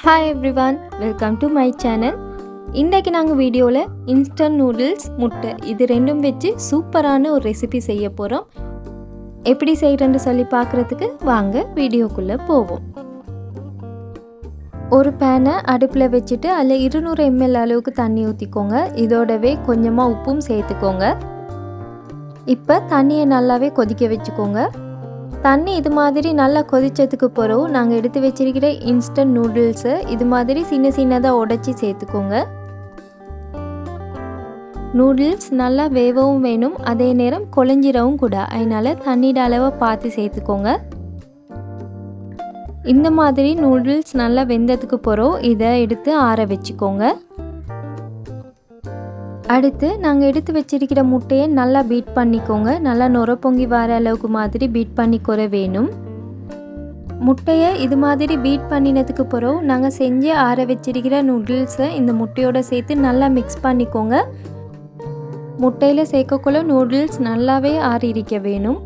Hi everyone welcome to my channel இன்றைக்கு நாங்கள் வீடியோவில் இன்ஸ்டன்ட் நூடுல்ஸ் முட்டை இது ரெண்டும் வச்சு சூப்பரான ஒரு ரெசிபி செய்ய போகிறோம் எப்படி செய்கிறேன்னு சொல்லி பார்க்குறதுக்கு வாங்க வீடியோக்குள்ளே போவோம். ஒரு பேனை அடுப்பில் வச்சுட்டு அதில் இருநூறு எம்எல் அளவுக்கு தண்ணி ஊற்றிக்கோங்க இதோடவே கொஞ்சமாக உப்பும் சேர்த்துக்கோங்க. இப்போ தண்ணியை நல்லாவே கொதிக்க வச்சுக்கோங்க. தண்ணி இது மாதிரி நல்லா கொதிச்சதுக்கு பிறகு நாங்கள் எடுத்து வச்சிருக்கிற இன்ஸ்டன்ட் நூடுல்ஸை இது மாதிரி சின்ன சின்னதாக உடச்சி சேர்த்துக்கோங்க. நூடுல்ஸ் நல்லா வேகவும் வேணும். அதே நேரம் குழஞ்சிரவும் கூட. அதனால் தண்ணீர் அளவை பார்த்து சேர்த்துக்கோங்க. இந்த மாதிரி நூடுல்ஸ் நல்லா வெந்ததுக்கு பிறகு இதை எடுத்து ஆற வச்சுக்கோங்க. அடுத்து நாங்கள் எடுத்து வச்சிருக்கிற முட்டையை நல்லா பீட் பண்ணிக்கோங்க. நல்லா நுர பொங்கி வர அளவுக்கு மாதிரி பீட் பண்ணிக்கொற வேணும். முட்டையை இது மாதிரி பீட் பண்ணினதுக்கு பிறகு நாங்கள் செஞ்சு ஆற வச்சிருக்கிற நூடுல்ஸை இந்த முட்டையோட சேர்த்து நல்லா மிக்ஸ் பண்ணிக்கோங்க. முட்டையில் சேர்க்கக்குள்ள நூடுல்ஸ் நல்லாவே ஆறியிருக்க வேணும்.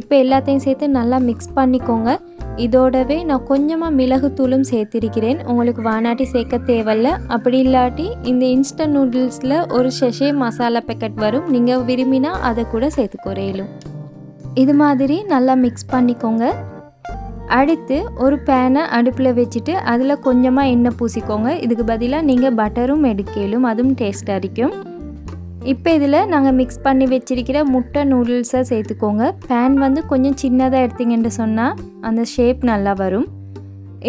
இப்போ எல்லாத்தையும் சேர்த்து நல்லா மிக்ஸ் பண்ணிக்கோங்க. இதோடவே நான் கொஞ்சமாக மிளகுத்தூளும் சேர்த்திருக்கிறேன். உங்களுக்கு வானாட்டி சேர்க்க தேவையில்ல. அப்படி இல்லாட்டி இந்த இன்ஸ்டன்ட் நூடுல்ஸில் ஒரு ஷெஷே மசாலா பேக்கெட் வரும். நீங்கள் விரும்பினா அதை கூட சேர்த்துக்கொறையிலும் இது மாதிரி நல்லா மிக்ஸ் பண்ணிக்கோங்க. அடுத்து ஒரு பேனை அடுப்பில் வச்சுட்டு அதில் கொஞ்சமாக எண்ணெய் பூசிக்கோங்க. இதுக்கு பதிலாக நீங்கள் பட்டரும் எடுக்கலும் அதுவும் டேஸ்ட் அரிக்கும். இப்போ இதில் நாங்கள் மிக்ஸ் பண்ணி வச்சிருக்கிற முட்டை நூடுல்ஸை சேர்த்துக்கோங்க. பேன் வந்து கொஞ்சம் சின்னதாக எடுத்தீங்கன்னு சொன்னால் அந்த ஷேப் நல்லா வரும்.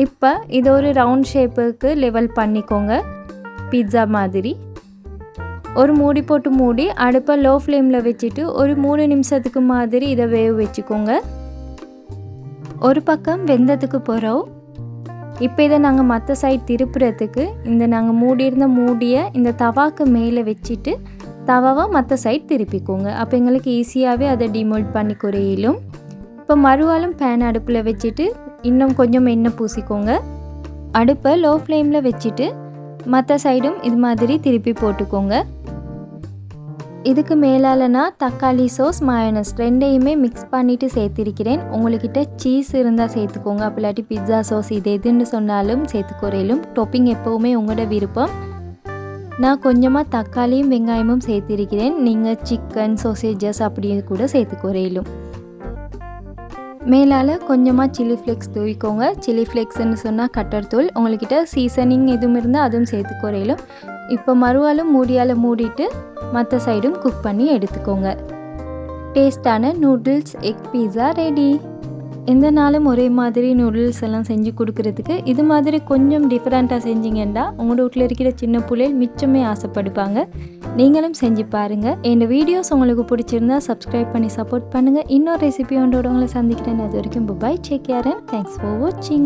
இப்போ இது ஒரு ரவுண்ட் ஷேப்புக்கு லெவல் பண்ணிக்கோங்க. பிட்ஸா மாதிரி. ஒரு மூடி போட்டு மூடி அடுப்பை லோ ஃப்ளேமில் வச்சுட்டு ஒரு மூணு நிமிஷத்துக்கு மாதிரி இதை வேக வச்சுக்கோங்க. ஒரு பக்கம் வெந்ததுக்கு போகிறோம் இப்போ இதை நாங்கள் மற்ற சைட் திருப்புறத்துக்கு இந்த நாங்கள் மூடியிருந்த மூடியை இந்த தவாக்கு மேலே வச்சுட்டு தவாவை மற்ற சைட் திருப்பிக்கோங்க. அப்போ எங்களுக்கு ஈஸியாகவே அதை டிமோல்ட் பண்ணி குறையிலும். இப்போ மறுவாலும் பேன் அடுப்பில் வச்சுட்டு இன்னும் கொஞ்சம் எண்ணெய் பூசிக்கோங்க. அடுப்பை லோ ஃப்ளேமில் வச்சுட்டு மற்ற சைடும் இது மாதிரி திருப்பி போட்டுக்கோங்க. இதுக்கு மேலாலனா தக்காளி சோஸ் மயோனஸ் ரெண்டையுமே மிக்ஸ் பண்ணிவிட்டு சேர்த்திருக்கிறேன். உங்கள்கிட்ட சீஸ் இருந்தால் சேர்த்துக்கோங்க. அப்படி இல்லாட்டி பிட்ஸா சோஸ் இது எதுன்னு சொன்னாலும் சேர்த்துக்குறையிலும் டொப்பிங் எப்போவுமே உங்களோட விருப்பம். நான் கொஞ்சமாக தக்காளியும் வெங்காயமும் சேர்த்திருக்கிறேன். நீங்கள் சிக்கன் சோசேஜஸ் அப்படி கூட சேர்த்துக்குறையிலும் மேலால் கொஞ்சமாக சில்லி ஃப்ளேக்ஸ் தூவிக்கோங்க. சில்லி ஃப்ளேக்ஸ்ன்னு சொன்னால் கட்டர் தூள். உங்கள்கிட்ட சீசனிங் எதுவும் இருந்தால் அதுவும் சேர்த்து குறையிலும் இப்போ மறுவாலும் மூடியால் மூடிட்டு மற்ற சைடும் குக் பண்ணி எடுத்துக்கோங்க. டேஸ்டான நூடுல்ஸ் எக் பீஸா ரெடி எந்த நாளும் ஒரே மாதிரி நூடுல்ஸ் எல்லாம் செஞ்சு கொடுக்கறதுக்கு இது மாதிரி கொஞ்சம் டிஃப்ரெண்ட்டாக செஞ்சீங்கன்னா உங்களோட வீட்டில் இருக்கிற சின்ன பிள்ளைகள் மிச்சமே ஆசைப்படுவாங்க. நீங்களும் செஞ்சு பாருங்கள் என் வீடியோஸ் உங்களுக்கு பிடிச்சிருந்தா சப்ஸ்கிரைப் பண்ணி சப்போர்ட் பண்ணுங்கள் இன்னொரு ரெசிபி ஒன்றோட உங்களை சந்திக்கிறேன். அது வரைக்கும் பாய் சேக் கேரன் தேங்க்ஸ் ஃபார் வாட்சிங்